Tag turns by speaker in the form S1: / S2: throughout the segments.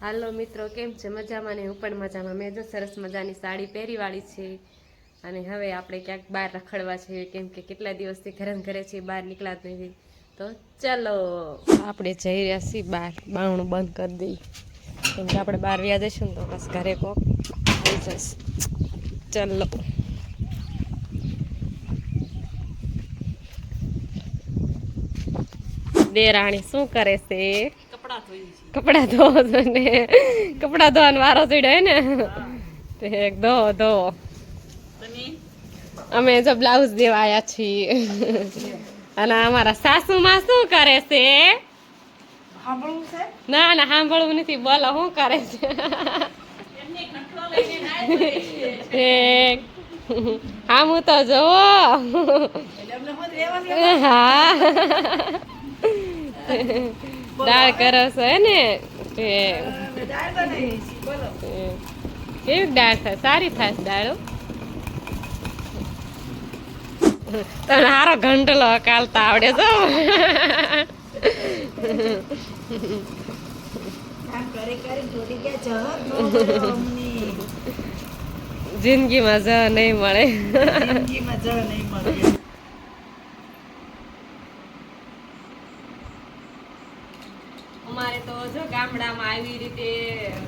S1: હાલો મિત્રો, કેમ છે? મજામાં ને? હું પણ મજામાં. મેં જો સરસ મજાની સાડી પહેરીવાળી છે અને હવે આપણે ક્યાંક બહાર રખડવા છે, કેમ કે કેટલા દિવસથી ઘરે ઘરે છે, બહાર નીકળાત નથી. તો ચલો. આપણે જઈ રહ્યા છીએ બહાર. બાવણું બંધ કરી દઈ કેમ કે આપણે બહાર વ્યા જઈશું ને તો બસ ઘરે કોક આવી જશે ચલો. દેરાણી શું કરે છે? કપડા ધોવો છો ને. કપડા ધોવાનો વારો ચડ્યો ને. તે ધો ધો અમે જો બ્લાઉઝ દેવા આવ્યા છીએ. અને અમારા સાસુમાં શું કરે છે? ના ના સાંભળવું નથી. બોલો શું કરે છે? હા હું તો જોવો. હા. દાળ કરો છો હે ને કેવી દાળ થાય? સારી થાય દાળ. તને હારો ઘંટલો કાલતા આવડે તો જિંદગીમાં જ નહીં મળે. અમારે તો જો ગામડામાં આવી રીતે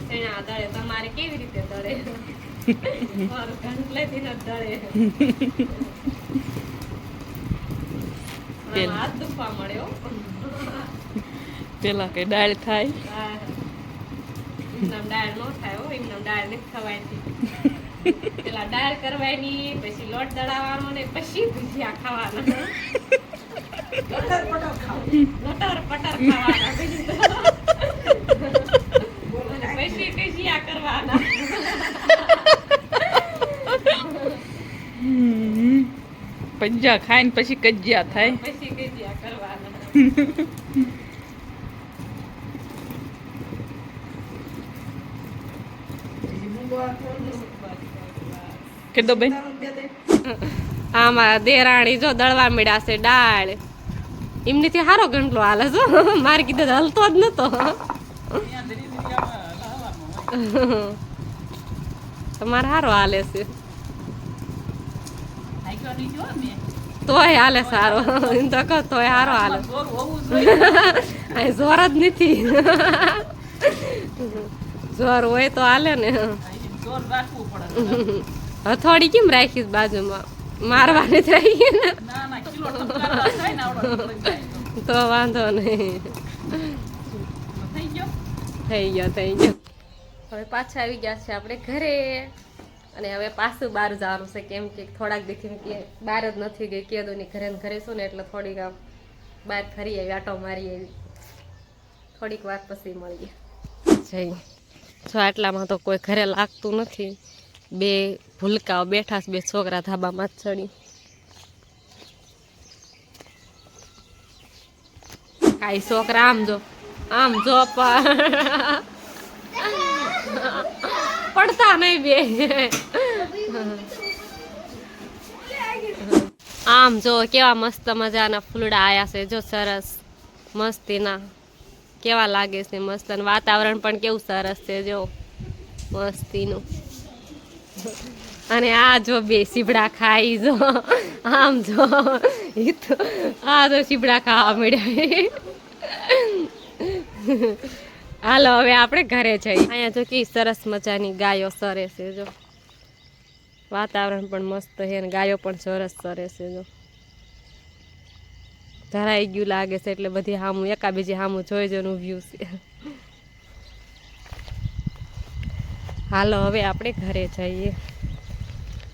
S1: શેણા દળે તમારે કેવી રીતે દળે મારું ઘંટલેથી ન દળે હાથ દુખવા મળ્યો.
S2: પેલા કઈ દાળ થાય?
S1: એમનામ દાળ નો થાય હો એમનામ દાળ નથી ખવાયતી પેલા દાળ કરવાની પછી લોટ દળાવવાનો ને પછી ભજીયા ખાવાના. લટર પટર ખાવાના બીજું તો. અને પછી ભજીયા કરવાના
S2: પંજા ખાઈને પછી કજિયા થાય.
S1: પછી ભજીયા કરવાના.
S2: કીધો બેન?
S1: આમાં દેરાણી જો દળવા મળ્યા દાળ એમનીથી હારો ગંટલો હાલે જો મારે કીધું તો હલતો જ નતો. તમારે હારો હાલે છે. તોય હાલે સારો. તો કહો તોય હારો હાલે. અહીં જોર જ નથી. જોર હોય તો હાલે ને. હથોડી કેમ રાખીશ બાજુમાં? મારવાની જ રહી ને. તો વાંધો નહીં. થઈ ગયો થઈ ગયો. હવે પાછા આવી ગયા છે આપણે ઘરે. અને હવે પાછું બહાર જવાનું છે, કેમ કે થોડાક દીથી કે બહાર જ નથી ગઈ કેદોની ઘરે ઘરે છું ને એટલે થોડીક આમ બહાર ફરી આવી, આટો મારી આવી. થોડીક વાર પછી મળીએ. જઈ જો આટલામાં તો કોઈ ઘરે લાગતું નથી. બે ભૂલકાઓ બેઠા બે છોકરા ધાબામાં જ ચડી. કાંઈ છોકરા આમ જો આમ જો પણ. પડતા નહીં બે. આમ જો કેવા મસ્ત મજાના ફૂલડા આયા છે, જો સરસ. મસ્તીના. કેવા લાગે છે મસ્ત, અને વાતાવરણ પણ કેવું સરસ છે, જો. મસ્તીનું. અને આ જો બે સીબડા ખાઈ જો. આમ જો. આ તો સીબડા ખાવા મળ્યા. હાલો, હવે આપણે ઘરે જઈએ. અહીંયા જો કે સરસ મજાની ગાયો સરે છે, જો. વાતાવરણ પણ મસ્ત છે અને ગાયો પણ સરસ સરે છે, જો. ધરાઈ ગયું લાગે છે એટલે બધી હામું એકા બીજી હામું જોઈ જોનું વ્યૂ છે. હાલો, હવે આપણે ઘરે જઈએ.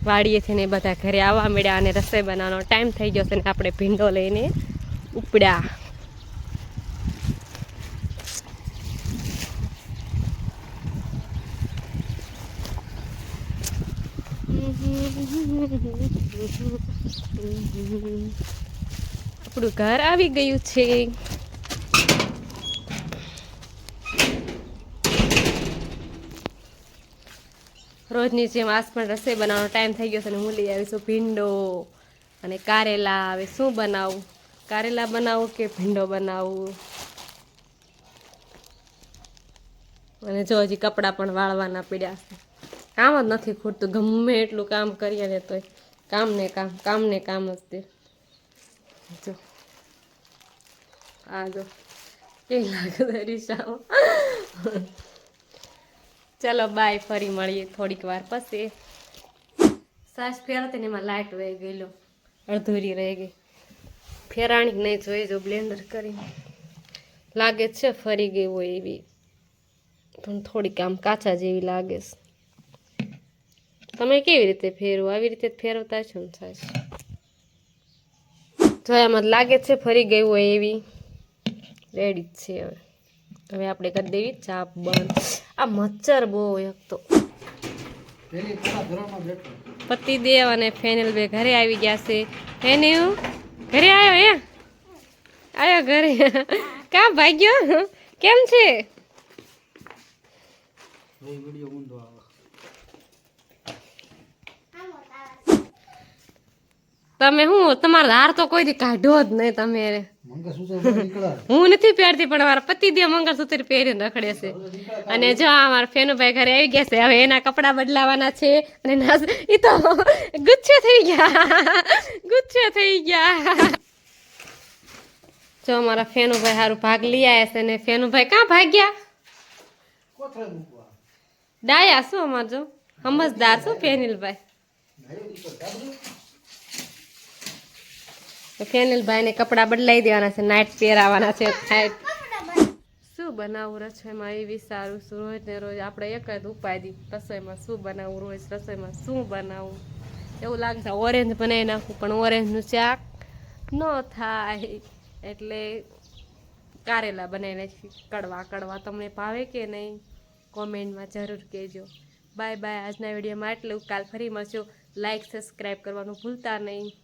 S1: વાડીએથી ને બધા ઘરે આવવા મળ્યા અને રસોઈ બનાવવાનો ટાઈમ થઈ ગયો છે ને આપણે ભીંડો લઈને ઉપડ્યા. આપણું ઘર આવી ગયું છે. રોજની જેમ આજ પણ રસોઈ બનાવવાનો ટાઈમ થઈ ગયો છે અને હું લઈ આવીશું ભીંડો અને કારેલા. હવે શું બનાવું? કારેલા બનાવું કે ભીંડો બનાવું? અને જો હજી કપડાં પણ વાળવાના પડ્યા છે. કામ જ નથી ખૂટતું. ગમે એટલું કામ કરીએ ને તોય કામ ને કામ કામ ને કામ જ તે. જો. આ જો. કેવી લાગે રીસાઓ ચલો બાય ફરી મળીએ થોડીક વાર પછી. સાસ ફેરતી ને એમાં લાઇટ વહી ગયેલો. અડધૂરી રહી ગઈ. ફેરાણી નહીં જોઈ, જો બ્લેન્ડર કરીને. લાગે છે ફરી ગઈ હોય એવી. પણ થોડીક આમ કાચા જેવી લાગે છે. તમે કેવી રીતે ફેરવો? આવી રીતે ફેરવતા છો. ને સાસ જો એમાં લાગે છે ફરી ગયું હોય એવી. રેડી જ છે હવે. હવે આપણે કરી દેવી ચાપ બંધ આ મચ્છર બહુ એક તો. પતિદેવ અને ફેનલ બે ઘરે આવી ગયા છે. ફેન્યુ ઘરે આવ્યો હે? આવ્યો ઘરે. ક્યાં ભાગ્યો? કેમ છે? તમે હું તમારો હાર તો કોઈ દી કાઢો જ નહીં તમે. હું નથી પહેરતી પણ મારા પતિ દે મંગળસૂત્ર પહેરીને રખડે છે. અને જો આ મારા ફેનુભાઈ ઘરે આવી ગયા છે હવે એના કપડાં બદલાવાના છે. અને ઈ તો ગુચ્છે થઈ ગયા. ગુચ્છે થઈ ગયા. જો મારા ફેનુભાઈ હારું ભાગ લઈ આવ્યા છે ને ફેનુભાઈ કાં ભાગ્યા? ડાયા શું અમાર જો? સમજદાર શું ફેનિલભાઈ ફેનિલભાઈને કપડાં બદલાઈ દેવાના છે નાઇટ પહેરાવાના છે નાઇટ શું બનાવવું રસોઈમાં એ સારું શું? રોજ ને રોજ આપણે એક જ ઉપાય રસોઈમાં શું બનાવવું? રોજ રસોઈમાં શું બનાવવું? એવું લાગશે ઓરેન્જ બનાવી નાખું, પણ ઓરેન્જનું શાક ન થાય. એટલે કારેલા બનાવી નાખી. કડવા કડવા તમને ભાવે કે નહીં? કોમેન્ટમાં જરૂર કહેજો. Bye bye. આજના વિડીયોમાં એટલું કાલ ફરી મળશું. લાઇક સબસ્ક્રાઈબ કરવાનું ભૂલતા નહીં.